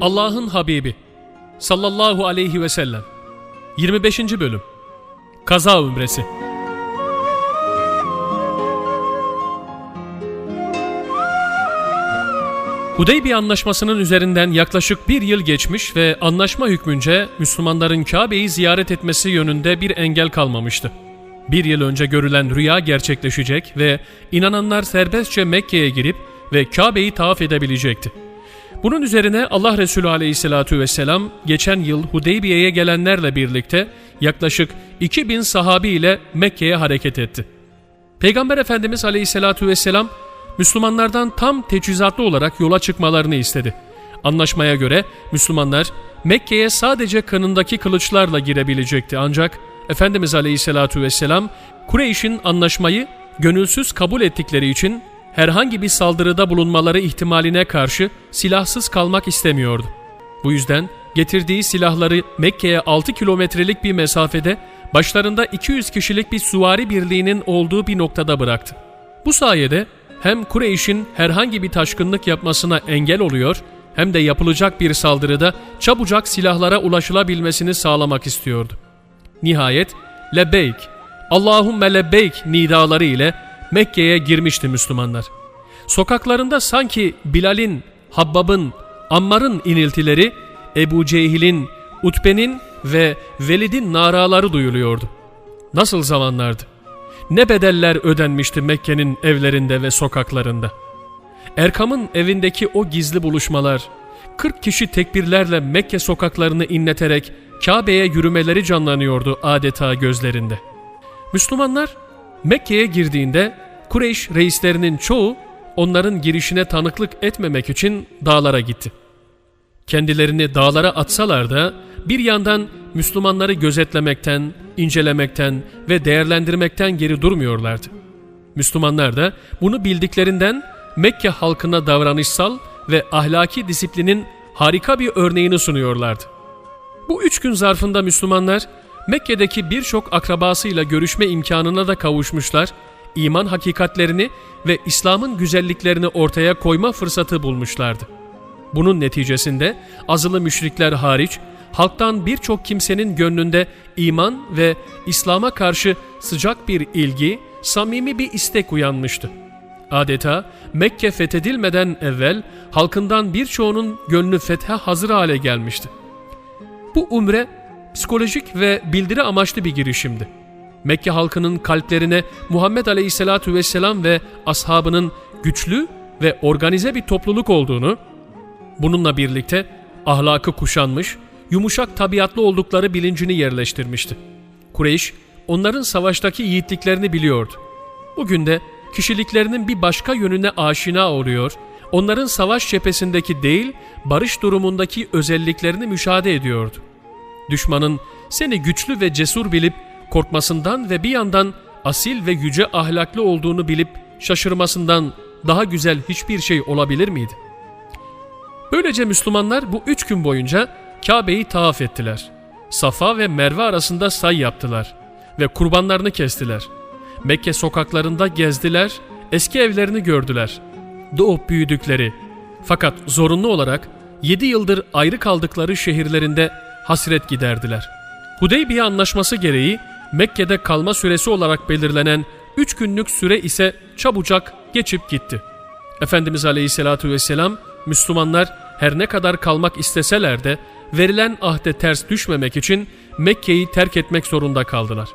Allah'ın Habibi sallallahu aleyhi ve sellem 25. bölüm Kaza Ümresi Hudeybiye Anlaşması'nın üzerinden yaklaşık bir yıl geçmiş ve anlaşma hükmünce Müslümanların Kabe'yi ziyaret etmesi yönünde bir engel kalmamıştı. Bir yıl önce görülen rüya gerçekleşecek ve inananlar serbestçe Mekke'ye girip ve Kabe'yi tavaf edebilecekti. Bunun üzerine Allah Resulü Aleyhisselatü Vesselam geçen yıl Hudeybiye'ye gelenlerle birlikte yaklaşık 2000 sahabi ile Mekke'ye hareket etti. Peygamber Efendimiz Aleyhisselatü Vesselam Müslümanlardan tam teçhizatlı olarak yola çıkmalarını istedi. Anlaşmaya göre Müslümanlar Mekke'ye sadece kanındaki kılıçlarla girebilecekti ancak Efendimiz Aleyhisselatü Vesselam Kureyş'in anlaşmayı gönülsüz kabul ettikleri için herhangi bir saldırıda bulunmaları ihtimaline karşı silahsız kalmak istemiyordu. Bu yüzden getirdiği silahları Mekke'ye 6 kilometrelik bir mesafede başlarında 200 kişilik bir süvari birliğinin olduğu bir noktada bıraktı. Bu sayede hem Kureyş'in herhangi bir taşkınlık yapmasına engel oluyor hem de yapılacak bir saldırıda çabucak silahlara ulaşılabilmesini sağlamak istiyordu. Nihayet lebbeyk, Allahümme lebbeyk nidaları ile Mekke'ye girmişti Müslümanlar. Sokaklarında sanki Bilal'in, Habbab'ın, Ammar'ın iniltileri, Ebu Cehil'in, Utbe'nin ve Velid'in naraları duyuluyordu. Nasıl zamanlardı? Ne bedeller ödenmişti Mekke'nin evlerinde ve sokaklarında. Erkam'ın evindeki o gizli buluşmalar, 40 kişi tekbirlerle Mekke sokaklarını inleterek Kabe'ye yürümeleri canlanıyordu adeta gözlerinde. Müslümanlar Mekke'ye girdiğinde Kureyş reislerinin çoğu onların girişine tanıklık etmemek için dağlara gitti. Kendilerini dağlara atsalar da bir yandan Müslümanları gözetlemekten, incelemekten ve değerlendirmekten geri durmuyorlardı. Müslümanlar da bunu bildiklerinden Mekke halkına davranışsal ve ahlaki disiplinin harika bir örneğini sunuyorlardı. Bu üç gün zarfında Müslümanlar Mekke'deki birçok akrabasıyla görüşme imkanına da kavuşmuşlar, iman hakikatlerini ve İslam'ın güzelliklerini ortaya koyma fırsatı bulmuşlardı. Bunun neticesinde azılı müşrikler hariç halktan birçok kimsenin gönlünde iman ve İslam'a karşı sıcak bir ilgi, samimi bir istek uyanmıştı. Adeta Mekke fethedilmeden evvel halkından birçoğunun gönlü fethe hazır hale gelmişti. Bu umre psikolojik ve bildiri amaçlı bir girişimdi. Mekke halkının kalplerine Muhammed Aleyhisselatü Vesselam ve ashabının güçlü ve organize bir topluluk olduğunu, bununla birlikte ahlakı kuşanmış, yumuşak tabiatlı oldukları bilincini yerleştirmişti. Kureyş, onların savaştaki yiğitliklerini biliyordu. Bugün de kişiliklerinin bir başka yönüne aşina oluyor, onların savaş cephesindeki değil, barış durumundaki özelliklerini müşahede ediyordu. Düşmanın seni güçlü ve cesur bilip korkmasından ve bir yandan asil ve yüce ahlaklı olduğunu bilip şaşırmasından daha güzel hiçbir şey olabilir miydi? Böylece Müslümanlar bu üç gün boyunca Kabe'yi tavaf ettiler. Safa ve Merve arasında say yaptılar ve kurbanlarını kestiler. Mekke sokaklarında gezdiler, eski evlerini gördüler. Doğup büyüdükleri fakat zorunlu olarak 7 yıldır ayrı kaldıkları şehirlerinde hasret giderdiler. Hudeybiye anlaşması gereği Mekke'de kalma süresi olarak belirlenen 3 günlük süre ise çabucak geçip gitti. Efendimiz Aleyhisselatü Vesselam Müslümanlar her ne kadar kalmak isteseler de verilen ahde ters düşmemek için Mekke'yi terk etmek zorunda kaldılar.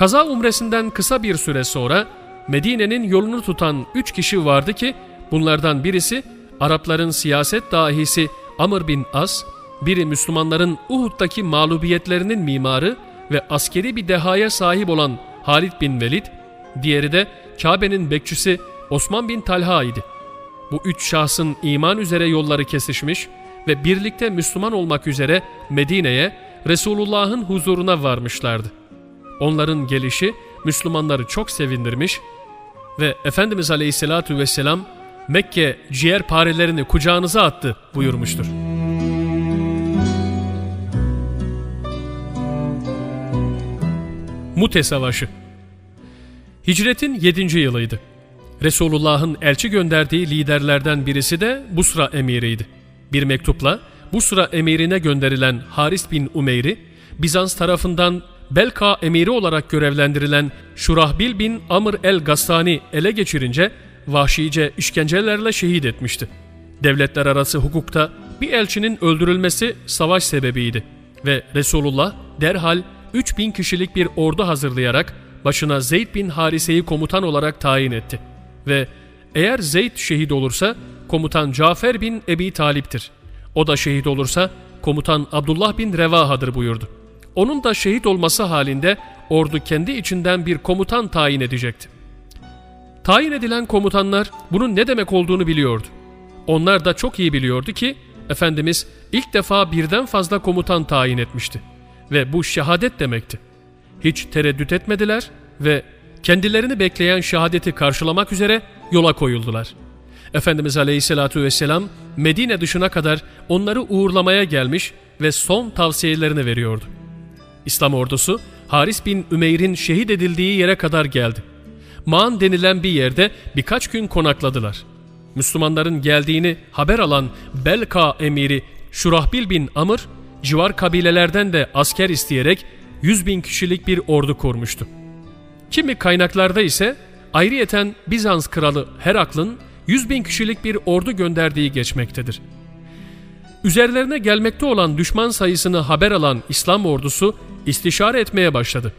Kaza umresinden kısa bir süre sonra Medine'nin yolunu tutan üç kişi vardı ki bunlardan birisi Arapların siyaset dahisi Amr bin As, biri Müslümanların Uhud'daki mağlubiyetlerinin mimarı ve askeri bir dehaya sahip olan Halid bin Velid, diğeri de Kabe'nin bekçisi Osman bin Talha idi. Bu üç şahsın iman üzere yolları kesişmiş ve birlikte Müslüman olmak üzere Medine'ye Resulullah'ın huzuruna varmışlardı. Onların gelişi Müslümanları çok sevindirmiş ve Efendimiz Aleyhisselatü Vesselam Mekke ciğer parelerini kucağınıza attı buyurmuştur. Mute Savaşı Hicretin 7. yılıydı. Resulullah'ın elçi gönderdiği liderlerden birisi de Busra emiriydi. Bir mektupla Busra emirine gönderilen Haris bin Umeyr'i Bizans tarafından Belka emiri olarak görevlendirilen Şurahbil bin Amr el-Gassani ele geçirince vahşice işkencelerle şehit etmişti. Devletler arası hukukta bir elçinin öldürülmesi savaş sebebiydi ve Resulullah derhal 3000 kişilik bir ordu hazırlayarak başına Zeyd bin Harise'yi komutan olarak tayin etti. Ve eğer Zeyd şehit olursa komutan Cafer bin Ebi Talip'tir. O da şehit olursa komutan Abdullah bin Revaha'dır buyurdu. Onun da şehit olması halinde ordu kendi içinden bir komutan tayin edecekti. Tayin edilen komutanlar bunun ne demek olduğunu biliyordu. Onlar da çok iyi biliyordu ki Efendimiz ilk defa birden fazla komutan tayin etmişti. Ve bu şehadet demekti. Hiç tereddüt etmediler ve kendilerini bekleyen şehadeti karşılamak üzere yola koyuldular. Efendimiz Aleyhisselatü Vesselam Medine dışına kadar onları uğurlamaya gelmiş ve son tavsiyelerini veriyordu. İslam ordusu Haris bin Ümeyr'in şehit edildiği yere kadar geldi. Maan denilen bir yerde birkaç gün konakladılar. Müslümanların geldiğini haber alan Belka emiri Şurahbil bin Amr, civar kabilelerden de asker isteyerek 100 bin kişilik bir ordu kurmuştu. Kimi kaynaklarda ise ayrıyeten Bizans kralı Herakl'ın 100 bin kişilik bir ordu gönderdiği geçmektedir. Üzerlerine gelmekte olan düşman sayısını haber alan İslam ordusu istişare etmeye başladı.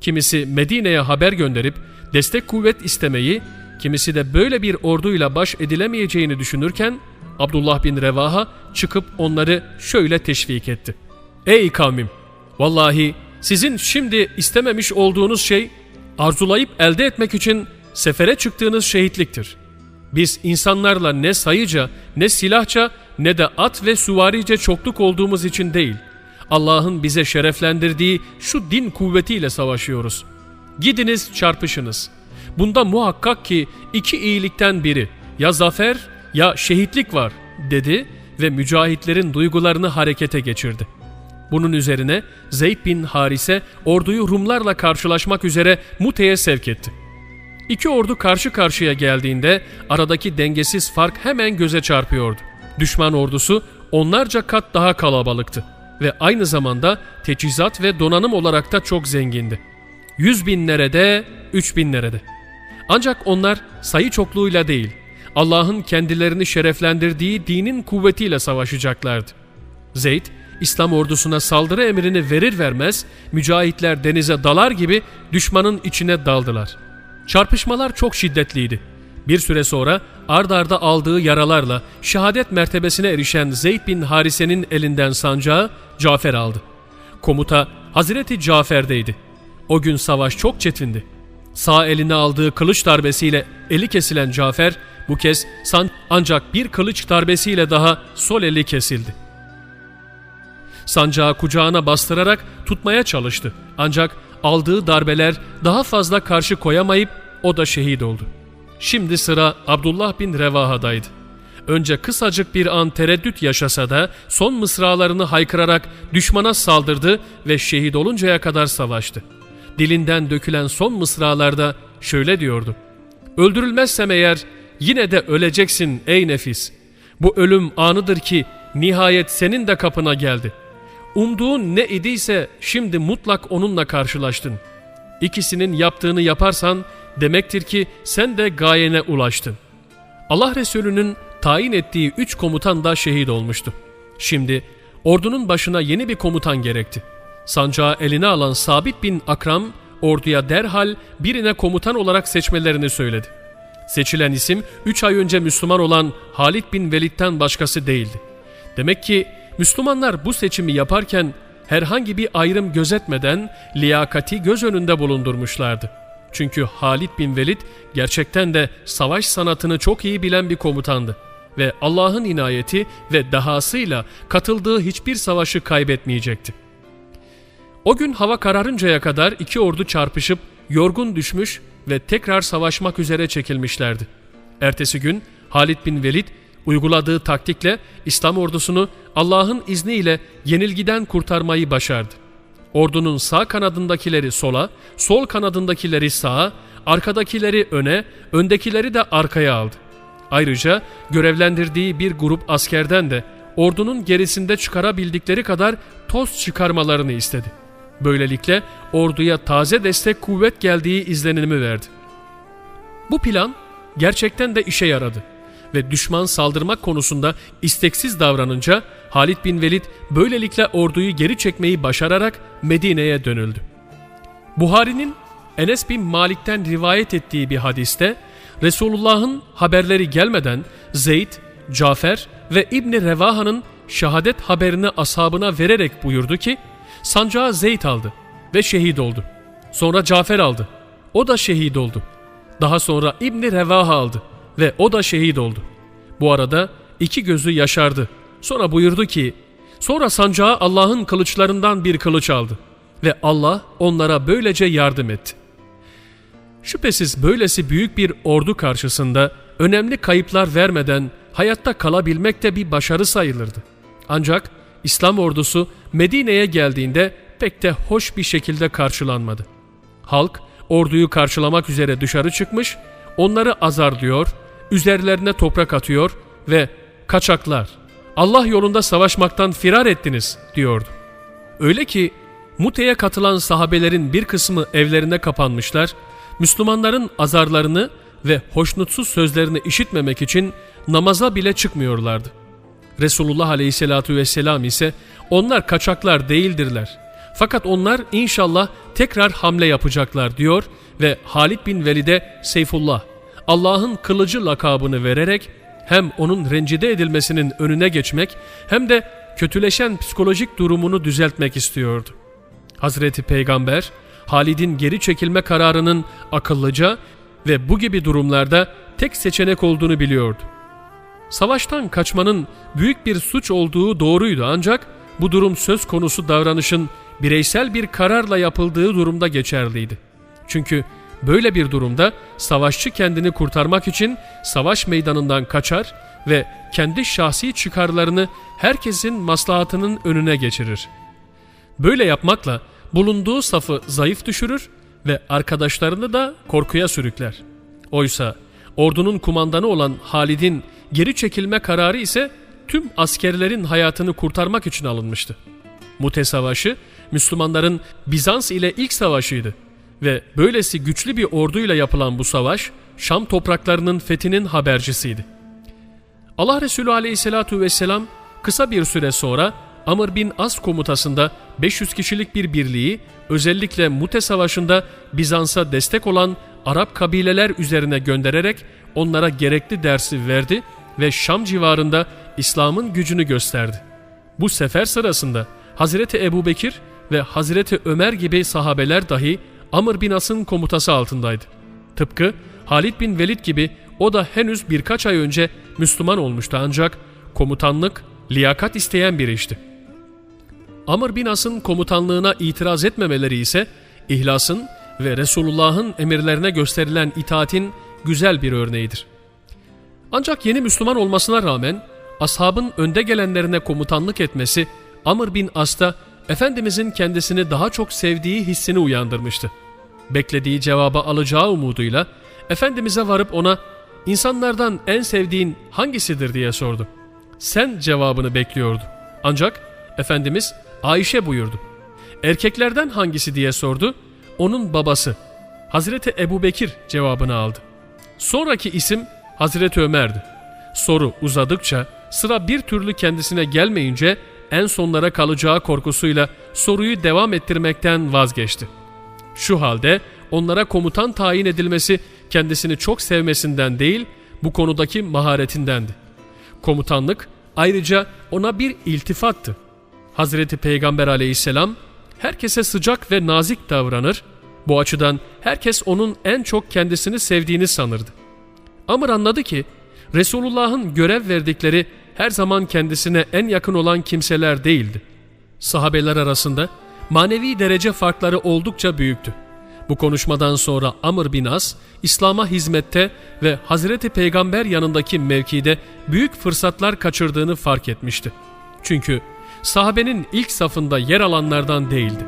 Kimisi Medine'ye haber gönderip destek kuvvet istemeyi, kimisi de böyle bir orduyla baş edilemeyeceğini düşünürken Abdullah bin Revaha çıkıp onları şöyle teşvik etti. Ey kavmim! Vallahi sizin şimdi istememiş olduğunuz şey arzulayıp elde etmek için sefere çıktığınız şehitliktir. Biz insanlarla ne sayıca, ne silahça, ne de at ve süvarice çokluk olduğumuz için değil, Allah'ın bize şereflendirdiği şu din kuvvetiyle savaşıyoruz. Gidiniz çarpışınız. Bunda muhakkak ki iki iyilikten biri, ya zafer ya şehitlik var, dedi ve mücahitlerin duygularını harekete geçirdi. Bunun üzerine Zeyd bin Harise orduyu Rumlarla karşılaşmak üzere Mute'ye sevk etti. İki ordu karşı karşıya geldiğinde aradaki dengesiz fark hemen göze çarpıyordu. Düşman ordusu onlarca kat daha kalabalıktı ve aynı zamanda teçhizat ve donanım olarak da çok zengindi. Yüz binlere üç binlere de. Ancak onlar sayı çokluğuyla değil, Allah'ın kendilerini şereflendirdiği dinin kuvvetiyle savaşacaklardı. Zeyd, İslam ordusuna saldırı emrini verir vermez, mücahitler denize dalar gibi düşmanın içine daldılar.'' Çarpışmalar çok şiddetliydi. Bir süre sonra ard arda aldığı yaralarla şehadet mertebesine erişen Zeyd bin Harise'nin elinden sancağı Cafer aldı. Komuta Hazreti Cafer'deydi. O gün savaş çok çetindi. Sağ eline aldığı kılıç darbesiyle eli kesilen Cafer bu kez san ancak bir kılıç darbesiyle daha sol eli kesildi. Sancağı kucağına bastırarak tutmaya çalıştı. Ancak aldığı darbeler daha fazla karşı koyamayıp o da şehit oldu. Şimdi sıra Abdullah bin Revaha'daydı. Önce kısacık bir an tereddüt yaşasa da son mısralarını haykırarak düşmana saldırdı ve şehit oluncaya kadar savaştı. Dilinden dökülen son mısralarda şöyle diyordu. Öldürülmezsem eğer yine de öleceksin ey nefis. Bu ölüm anıdır ki nihayet senin de kapına geldi. Umduğun ne idiyse şimdi mutlak onunla karşılaştın. İkisinin yaptığını yaparsan demektir ki sen de gayene ulaştın. Allah Resulü'nün tayin ettiği üç komutan da şehit olmuştu. Şimdi ordunun başına yeni bir komutan gerekti. Sancağı eline alan Sabit bin Akram orduya derhal birine komutan olarak seçmelerini söyledi. Seçilen isim 3 ay önce Müslüman olan Halid bin Velid'den başkası değildi. Demek ki Müslümanlar bu seçimi yaparken herhangi bir ayrım gözetmeden liyakati göz önünde bulundurmuşlardı. Çünkü Halid bin Velid gerçekten de savaş sanatını çok iyi bilen bir komutandı ve Allah'ın inayeti ve dahasıyla katıldığı hiçbir savaşı kaybetmeyecekti. O gün hava kararıncaya kadar iki ordu çarpışıp yorgun düşmüş ve tekrar savaşmak üzere çekilmişlerdi. Ertesi gün Halid bin Velid uyguladığı taktikle İslam ordusunu Allah'ın izniyle yenilgiden kurtarmayı başardı. Ordunun sağ kanadındakileri sola, sol kanadındakileri sağa, arkadakileri öne, öndekileri de arkaya aldı. Ayrıca görevlendirdiği bir grup askerden de ordunun gerisinde çıkarabildikleri kadar toz çıkarmalarını istedi. Böylelikle orduya taze destek kuvvet geldiği izlenimi verdi. Bu plan gerçekten de işe yaradı ve düşman saldırmak konusunda isteksiz davranınca Halid bin Velid böylelikle orduyu geri çekmeyi başararak Medine'ye dönüldü. Buhari'nin Enes bin Malik'ten rivayet ettiği bir hadiste Resulullah'ın haberleri gelmeden Zeyd, Cafer ve İbni Revaha'nın şehadet haberini ashabına vererek buyurdu ki sancağı Zeyd aldı ve şehit oldu. Sonra Cafer aldı. O da şehit oldu. Daha sonra İbni Revaha aldı ve o da şehit oldu. Bu arada iki gözü yaşardı. Sonra buyurdu ki, sonra sancağı Allah'ın kılıçlarından bir kılıç aldı ve Allah onlara böylece yardım etti. Şüphesiz böylesi büyük bir ordu karşısında önemli kayıplar vermeden hayatta kalabilmek de bir başarı sayılırdı. Ancak İslam ordusu Medine'ye geldiğinde pek de hoş bir şekilde karşılanmadı. Halk orduyu karşılamak üzere dışarı çıkmış, onları azarlıyor, üzerlerine toprak atıyor ve kaçaklar, Allah yolunda savaşmaktan firar ettiniz diyordu. Öyle ki Mute'ye katılan sahabelerin bir kısmı evlerine kapanmışlar, Müslümanların azarlarını ve hoşnutsuz sözlerini işitmemek için namaza bile çıkmıyorlardı. Resulullah Aleyhisselatü Vesselam ise onlar kaçaklar değildirler. Fakat onlar inşallah tekrar hamle yapacaklar diyor ve Halid bin Velid'e Seyfullah, Allah'ın kılıcı lakabını vererek hem onun rencide edilmesinin önüne geçmek hem de kötüleşen psikolojik durumunu düzeltmek istiyordu. Hazreti Peygamber, Halid'in geri çekilme kararının akıllıca ve bu gibi durumlarda tek seçenek olduğunu biliyordu. Savaştan kaçmanın büyük bir suç olduğu doğruydu ancak bu durum söz konusu davranışın bireysel bir kararla yapıldığı durumda geçerliydi. Çünkü böyle bir durumda savaşçı kendini kurtarmak için savaş meydanından kaçar ve kendi şahsi çıkarlarını herkesin maslahatının önüne geçirir. Böyle yapmakla bulunduğu safı zayıf düşürür ve arkadaşlarını da korkuya sürükler. Oysa ordunun kumandanı olan Halid'in geri çekilme kararı ise tüm askerlerin hayatını kurtarmak için alınmıştı. Mute Savaşı Müslümanların Bizans ile ilk savaşıydı ve böylesi güçlü bir orduyla yapılan bu savaş Şam topraklarının fethinin habercisiydi. Allah Resulü aleyhissalatu vesselam kısa bir süre sonra Amr bin As komutasında 500 kişilik bir birliği özellikle Mute Savaşı'nda Bizans'a destek olan Arap kabileler üzerine göndererek onlara gerekli dersi verdi ve Şam civarında İslam'ın gücünü gösterdi. Bu sefer sırasında Hazreti Ebu Bekir ve Hazreti Ömer gibi sahabeler dahi Amr bin As'ın komutası altındaydı. Tıpkı Halid bin Velid gibi o da henüz birkaç ay önce Müslüman olmuştu ancak komutanlık liyakat isteyen bir işti. Amr bin As'ın komutanlığına itiraz etmemeleri ise ihlasın ve Resulullah'ın emirlerine gösterilen itaatin güzel bir örneğidir. Ancak yeni Müslüman olmasına rağmen ashabın önde gelenlerine komutanlık etmesi Amr bin As'ta Efendimizin kendisini daha çok sevdiği hissini uyandırmıştı. Beklediği cevabı alacağı umuduyla Efendimiz'e varıp ona insanlardan en sevdiğin hangisidir diye sordu. Sen cevabını bekliyordu. Ancak Efendimiz Ayşe buyurdu. Erkeklerden hangisi diye sordu. Onun babası. Hazreti Ebu Bekir cevabını aldı. Sonraki isim Hazreti Ömer'di. Soru uzadıkça sıra bir türlü kendisine gelmeyince en sonlara kalacağı korkusuyla soruyu devam ettirmekten vazgeçti. Şu halde onlara komutan tayin edilmesi kendisini çok sevmesinden değil, bu konudaki maharetindendi. Komutanlık ayrıca ona bir iltifattı. Hazreti Peygamber aleyhisselam herkese sıcak ve nazik davranır, bu açıdan herkes onun en çok kendisini sevdiğini sanırdı. Amr anladı ki Resulullah'ın görev verdikleri her zaman kendisine en yakın olan kimseler değildi. Sahabeler arasında manevi derece farkları oldukça büyüktü. Bu konuşmadan sonra Amr bin As, İslam'a hizmette ve Hazreti Peygamber yanındaki mevkide büyük fırsatlar kaçırdığını fark etmişti. Çünkü sahabenin ilk safında yer alanlardan değildi.